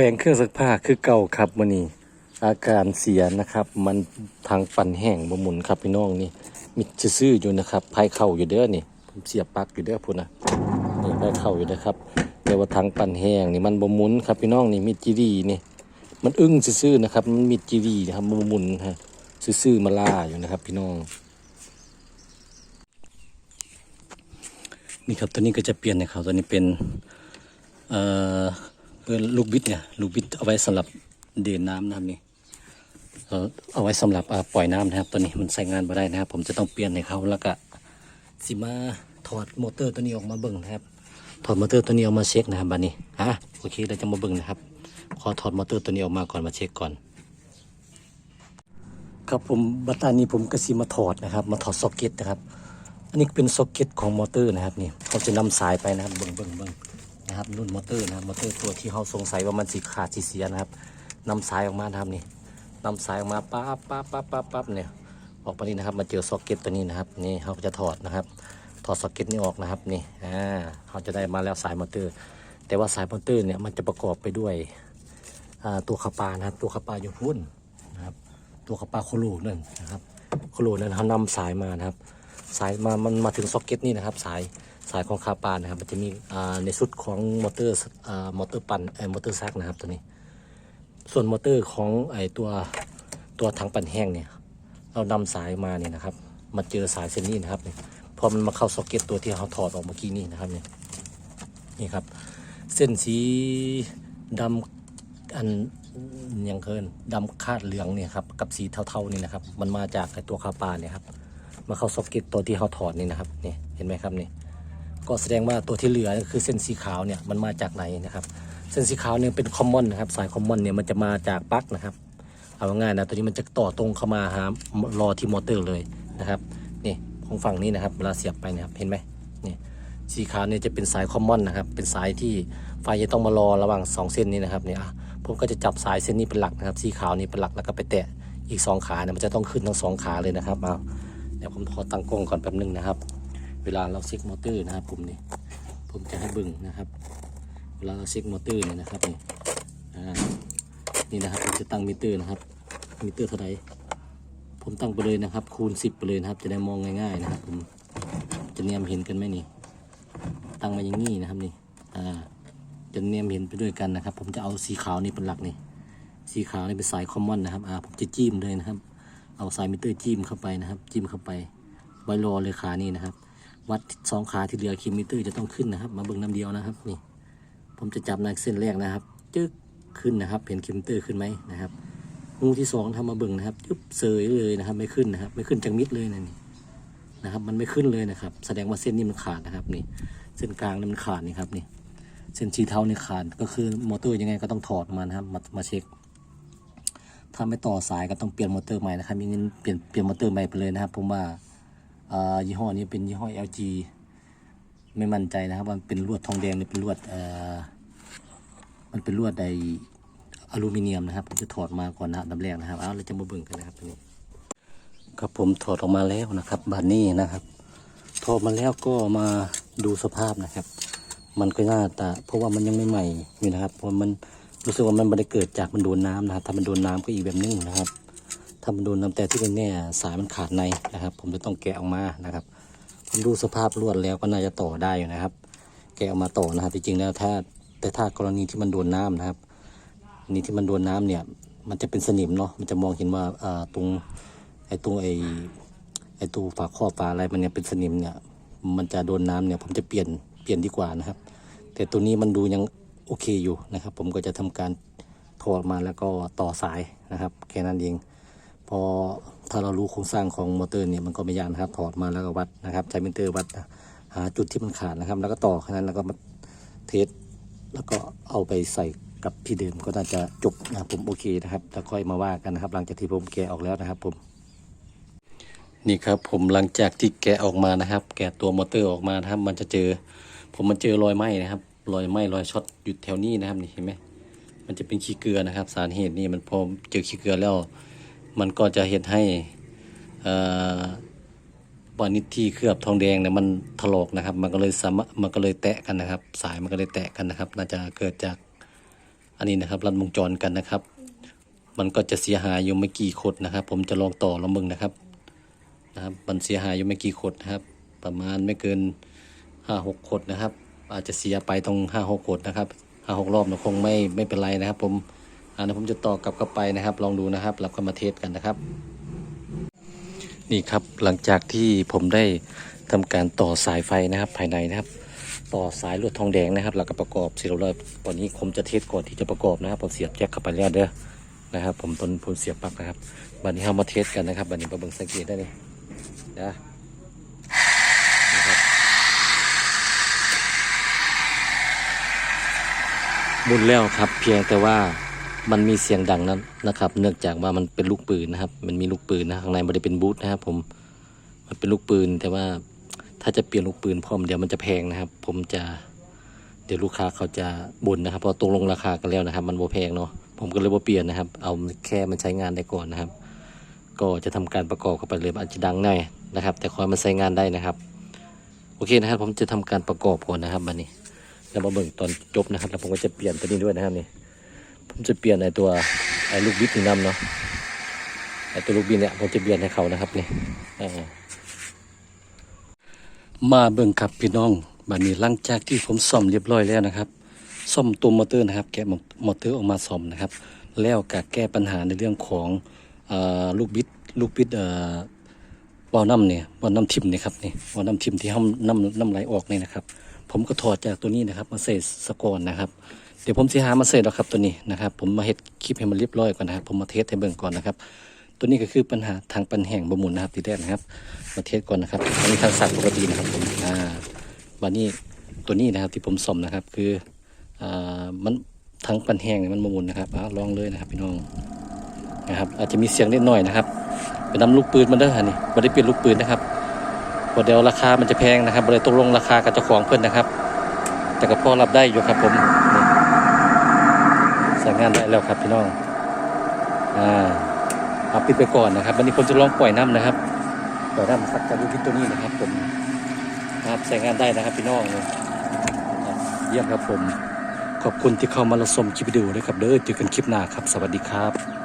ปลงเครื่องซักผ้าคือเก่าครับมันนี่อาการเสียนะครับ มันทางปั่นแห้งบ่หมุนครับพี่น้องนี่มีซื่ออยู่นะครับภายเข่าอยู่เด้อนี่ผมเสียบปลั๊กอยู่เด้อพุ่นนะนี่ภายเข่าอยู่นะครับแต่ว่าทางปั่นแห้งนี่มันบ่หมุนครับพี่น้องนี่มีจีรีนี่มันอึ้งซื่อนะครับมันมีจีรีนะครับบ่หมุนฮะซื่อมาล่าอยู่นะครับ พี่น้อง นี่ครับตัวนี้ก็จะเปลี่ยนนะครับตัวนี้เป็นเอ่อ ลูกบิดเนี่ยลูกบิดเอาไว้สำหรับเดินน้ำนะครับนี่เอาไว้สำหรับปล่อยน้ำนะครับตัวนี้มันใช้งานไม่ได้นะครับ ผมจะต้องเปลี่ยนให้เขาแล้วก็สิมาถอดมอเตอร์ตัวนี้ออกมาเบิ่งนะครับ ถอดมอเตอร์ตัวนี้ออกมาเช็คนะครับบัดนี้อะโอเคเราจะมาเบิ่งนะครับขอถอดมอเตอร์ตัวนี้ออกมาก่อนมาเช็คก่อน ครับผมบัตตานี้ผมก็สิมาถอดนะครับ มาถอดซ็อกเก็ตนะครับ อันนี้เป็นซ็อกเก็ตของมอเตอร์นะครับนี่เขาจะนำสายไปนะครับเบิ่งเบิ่งเบิ่ง นะครับรุ่นมอเตอร์นะครับมอเตอร์ตัวที่เขาสงสัยว่ามันสีขาดสีเสียนะครับนำสายออกมานะครับนี่นำสายออกมาปั๊บปั๊บปั๊บปั๊บปั๊บเนี่ยออกมานี่นะครับมาเจอซ็อกเก็ตตัวนี้นะครับนี่เขาจะถอดนะครับ ถอดซ็อกเก็ตนี้ออกนะครับนี่อ่าเขาจะได้มาแล้วสายมอเตอร์ แต่ว่าสายมอเตอร์เนี่ยมันจะประกอบไปด้วยอ่าตัวคาปานะครับ ตัวคาปาอยู่พุ่นนะครับ ตัวคาปาโคโลนั่นนะครับโคโลนั่นเขานำสายมานะครับ สายมามันมาถึงซ็อกเก็ตนี่นะครับ สายสายของคาปานะครับมันจะมีในสุดของมอเตอร์มอเตอร์ปั่นเอ่อมอเตอร์ซักนะครับตัวนี้ ส่วนมอเตอร์ของไอตัวตัวถังปั่นแห้งเนี่ย เรานำสายมาเนี่ยนะครับมาเจอสายเส้นนี้นะครับเนี่ยพอมันมาเข้าซ็อกเก็ตตัวที่เขาถอดออกเมื่อกี้นี่นะครับเนี่ยนี่ครับ เส้นสีดำอันยังเคินดำคาดเหลืองเนี่ยครับกับสีเทาๆนี่นะครับ มันมาจากไอตัวคาปาเนี่ยครับ มาเข้าซ็อกเก็ตตัวที่เขาถอดนี่นะครับนี่เห็นไหมครับนี่ก็แสดงว่าตัวที่เหลือคือเส้นสีขาวเนี่ยมันมาจากไหนนะครับ เส้นสีขาวเนี่ยเป็นคอมมอนนะครับสายคอมมอนเนี่ยมันจะมาจากปลั๊กนะครับเอาง่ายนะตัวนี้มันจะต่อตรงเข้ามาหารอที่มอเตอร์เลยนะครับนี่ของฝั่งนี้นะครับเวลาเสียบไปนะครับเห็นไหมนี่สีขาวเนี่ยจะเป็นสายคอมมอนนะครับเป็นสายที่ไฟจะต้องมารอระหว่างสองเส้นนี้นะครับเนี่ยอะผมก็จะจับสายเส้นนี้เป็นหลักนะครับ สีขาวนี่เป็นหลักแล้วก็ไปแตะอีกสองขาเนี่ยมันจะต้องขึ้นทั้งสองขาเลยนะครับเอา เดี๋ยวผมขอตั้งกล้องก่อนแป๊บนึงนะครับ เวลาเราเช็คมอเตอร์นะครับผมนี่ผมจะให้บึงนะครับ เวลาเราเช็คมอเตอร์เนี่ยนะครับนี่อ่านี่นะครับผมจะตั้งมิเตอร์นะครับมิเตอร์เท่าไหร่ผมตั้งไปเลยนะครับ คูณ 10 ไปเลยนะครับ จะได้มองง่ายๆนะครับผมจะเนียมเห็นกันไหมนี่ ตั้งมาอย่างนี้นะครับนี่อ่าจะเนียมเห็นไปด้วยกันนะครับ ผมจะเอาสีขาวนี่เป็นหลักนี่สีขาวนี่เป็นสายคอมมอนนะครับอ่าผมจะจิ้มเลยนะครับ เอาสายมิเตอร์จิ้มเข้าไปนะครับ จิ้มเข้าไปไว้รอเลยขานี่นะครับ วัดสองขาที่เหลือคิมมิเตอร์จะต้องขึ้นนะครับ มาเบิ่งน้ำเดียวนะครับนี่ ผมจะจับในเส้นแรกนะครับจึ๊กขึ้นนะครับเห็นคิมมิเตอร์ขึ้นไหมนะครับงูที่สองทำมาเบิ่งนะครับจุ๊บเสยเลยนะครับ ไม่ขึ้นนะครับ ไม่ขึ้นจากมิดเลยนะนี่นะครับ มันไม่ขึ้นเลยนะครับ แสดงว่าเส้นนี้มันขาดนะครับนี่ เส้นกลางนี่มันขาดนี่ครับนี่เส้นชีเท้านี่ขาดก็คือมอเตอร์ยังไงก็ต้องถอดมานะครับมามาเช็ค ถ้าไม่ต่อสายก็ต้องเปลี่ยนมอเตอร์ใหม่นะครับ มีเงินเปลี่ยนเปลี่ยนมอเตอร์ใหม่ไปเลยนะครับผมว่าอ่ายี่ห้อนี้เป็นยี่ห้อ LG ไม่มั่นใจนะครับว่ามันเป็นลวดทองแดงหรือเป็นลวดเอ่อมันเป็นลวดใดอลูมิเนียมนะครับผมจะถอดมาก่อนนะดับแรกนะครับเอาเราจะมาเบิ่งกันนะครับตัวนี้ครับผมถอดออกมาแล้วนะครับบานนี้นะครับถอดมาแล้วก็มาดูสภาพนะครับ มันก็น่าตาเพราะว่ามันยังไม่ใหม่อยู่นะครับเพราะมัน รู้สึกว่ามันไม่ได้เกิดจากมันโดนน้ำนะครับถ้ามันโดนน้ำก็อีกแบบนึงนะครับ ถ้ามันโดนน้ำแต่ที่เป็นแน่สายมันขาดในนะครับ ผมจะต้องแกะออกมานะครับ ผมดูสภาพลวดแล้วก็น่าจะต่อได้อยู่นะครับ แกะออกมาต่อนะครับจริงๆแล้วถ้าแต่ถ้ากรณีที่มันโดนน้ำนะครับ นี่ที่มันโดนน้ำเนี่ย มันจะเป็นสนิมเนาะมันจะมองเห็นว่าอ่าตรงไอ้ตรงไอ้ไอ้ตัวฝาครอบฝาอะไรมันเนี่ยเป็นสนิมเนี่ย มันจะโดนน้ำเนี่ย ผมจะเปลี่ยนเปลี่ยนดีกว่านะครับ แต่ตัวนี้มันดูยัง โอเคอยู่นะครับ ผมก็จะทำการถอดมาแล้วก็ต่อสายนะครับ แค่นั้นเอง พอถ้าเรารู้โครงสร้างของมอเตอร์เนี่ยมันก็ไม่ยากนะครับ ถอดมาแล้วก็วัดนะครับ ใช้มิเตอร์วัดหาจุดที่มันขาดนะครับ แล้วก็ต่อแค่นั้นแล้วก็มาเทสแล้วก็เอาไปใส่กับที่เดิมก็น่าจะจบนะผมโอเคนะครับแล้วค่อยมาว่ากันนะครับ หลังจากที่ผมแกะออกแล้วนะครับผมนี่ครับผมหลังจากที่แกะออกมานะครับ แกะตัวมอเตอร์ออกมานะครับ มันจะเจอ ผมมันเจอรอยไหม้นะครับ รอยไหม้รอยช็อตอยู่แถวนี้นะครับนี่เห็นไหมมันจะเป็นขี้เกลือนะครับ สารเหตุนี่มันพอเจอขี้เกลือแล้ว มันก็จะเห็นให้เอ่อวานิชที่เคลือบทองแดงเนี่ยมันถลอกนะครับ มันก็เลยสามารถมันก็เลยแตะกันนะครับ สายมันก็เลยแตะกันนะครับ น่าจะเกิดจากอันนี้นะครับรันวงจรกันนะครับ มันก็จะเสียหายอยู่ไม่กี่ขดนะครับ ผมจะลองต่อลองมึงนะครับนะครับ มันเสียหายอยู่ไม่กี่ขดนะครับ ประมาณไม่เกินห้าหกขดนะครับ อาจจะเสียไปตรงห้าหกขดนะครับห้าหกรอบนะคงไม่ไม่เป็นไรนะครับ ผมอันนี้ผมจะต่อกลับเข้าไปนะครับ ลองดูนะครับแล้วก็มาเทสกันนะครับ นี่ครับหลังจากที่ผมได้ทำการต่อสายไฟนะครับภายในนะครับ ต่อสายลวดทองแดงนะครับแล้วก็ประกอบเสร็จแล้วตอนนี้ผมจะเทสก่อนที่จะประกอบนะครับผมเสียบแจ็คเข้าไปแล้วเด้อนะครับ ผมตอนผมเสียบปลั๊กนะครับบัดนี้เรามาเทสกันนะครับบัดนี้มาเบิ่งสังเกตได้เลยนะนะครับ หมุนแล้วครับ เพียงแต่ว่ามันมีเสียงดังนั้นนะครับ เนื่องจากว่ามันเป็นลูกปืนนะครับ มันมีลูกปืนนะข้างในไม่ได้เป็นบูทนะครับ ผมมันเป็นลูกปืนแต่ว่าถ้าจะเปลี่ยนลูกปืนพร้อมเดี๋ยวมันจะแพงนะครับ ผมจะเดี๋ยวลูกค้าเขาจะบ่นนะครับเพราะตกลงราคากันแล้วนะครับ มันโบแพงเนาะผมก็เลยบ่เปลี่ยนนะครับ เอาแค่มันใช้งานได้ก่อนนะครับ ก็จะทำการประกอบเข้าไปเลยอาจจะดังหน่อยนะครับ แต่ขอให้มันใช้งานได้นะครับ โอเคนะครับ ผมจะทำการประกอบก่อนนะครับบันนี้ แล้วมาเบิ่งตอนจบนะครับแล้วผมก็จะเปลี่ยนตัวนี้ด้วยนะครับนี่ผมจะเปลี่ยนไอตัวไอ้ลูกบิดนี่นำเนาะไอ้ตัวลูกบิดเนี่ยผมจะเปลี่ยนให้เขานะครับนี่มาเบิ่งครับพี่น้องบัดนี้หลังจากที่ผมซ่อมเรียบร้อยแล้วนะครับซ่อมตัวมอเตอร์นะครับ แกะมอเตอร์ออกมาซ่อมนะครับ แล้วก็แก้ปัญหาในเรื่องของอลูกบิดลูกบิดเอ่อวาล์วน้ำเนี่ยวาล์วน้ำทิมเนี่ยครับนี่วาล์วน้ำทิมที่ห้ำน้ำน้ำไหลออกนี่นะครับ ผมก็ถอดจากตัวนี้นะครับ มาใส่สกอนนะครับ เดี๋ยวผมสิหามาใส่แล้วครับตัวนี้นะครับ ผมมาเฮ็ดคลิปให้มันเรียบร้อยก่อนนะครับ ผมมาเทสให้เบิ่งก่อนนะครับ ตัวนี้ก็คือปัญหาทางปันแห่งบะหมุนนะครับทีแรกนะครับ มาเทสก่อนนะครับอันนี้ทางสัตว์ปกตินะครับผมอ่าวันนี้ตัวนี้นะครับที่ผมซ่อมนะครับ คืออ่ามันทางปันแห้งมันบะหมุนนะครับอ่าลองเลยนะครับพี่น้องนะครับ อาจจะมีเสียงนิดหน่อยนะครับเป็นน้ำลูกปืนมันเด้อฮะนี่ไม่ได้เปลี่ยนลูกปืนนะครับ เพอเดี๋ยวราคามันจะแพงนะครับเลยตกลงราคากับเจ้าของเพื่อนนะครับ แต่ก็พอรับได้อยู่ครับผมใส่งานได้แล้วครับพี่น้องอ่าเอาปิดไปก่อนนะครับวันนี้ผมจะลองปล่อยน้ำนะครับปล่อยน้ำสักจากลูกพิษตัวนี้นะครับผมครับใช้งานได้นะครับพี่น้องเลยเยี่ยมครับผม ขอบคุณที่เข้ามารับชมคลิปวิดีโอด้วยครับเด้อเจอกันคลิปหน้าครับ สวัสดีครับ